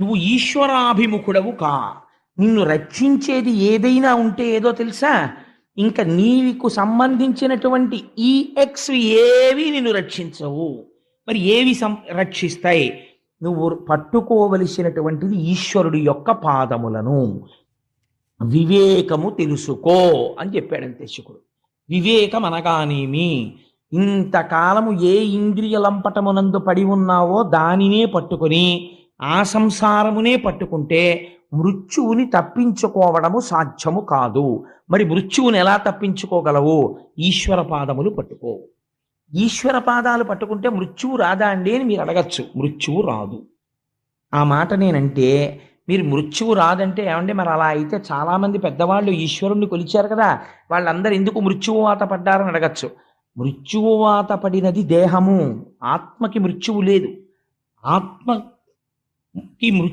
నువ్వు ఈశ్వరాభిముఖుడవు కా. నిన్ను రక్షించేది ఏదైనా ఉంటే ఏదో తెలుసా? ఇంకా నీకు సంబంధించినటువంటి ఈ ఎక్స్ ఏవి నిన్ను రక్షించవు. మరి ఏవి సం రక్షిస్తాయి? నువ్వు పట్టుకోవలసినటువంటిది ఈశ్వరుడి యొక్క పాదములను. వివేకము తెలుసుకో అని చెప్పాడంతే శుకుడు వివేకం అనగానేమి? ఇంతకాలము ఏ ఇంద్రియ లంపటమునందు పడి ఉన్నావో దానినే పట్టుకొని ఆ సంసారమునే పట్టుకుంటే మృత్యువుని తప్పించుకోవడము సాధ్యము కాదు. మరి మృత్యువుని ఎలా తప్పించుకోగలవు? ఈశ్వర పాదములు పట్టుకో. ఈశ్వర పాదాలు పట్టుకుంటే మృత్యువు రాదా అండి అని మీరు అడగచ్చు. మృత్యువు రాదు. ఆ మాట నేనంటే మీరు మృత్యువు రాదంటే ఏమంటే మరి అలా అయితే చాలామంది పెద్దవాళ్ళు ఈశ్వరుణ్ణి కొలిచారు కదా. వాళ్ళందరూ ఎందుకు మృత్యువాత పడ్డారని అడగచ్చు. మృత్యువాత పడినది దేహము. ఆత్మకి మృత్యువు లేదు. ఆత్మ ఆత్మకి మృ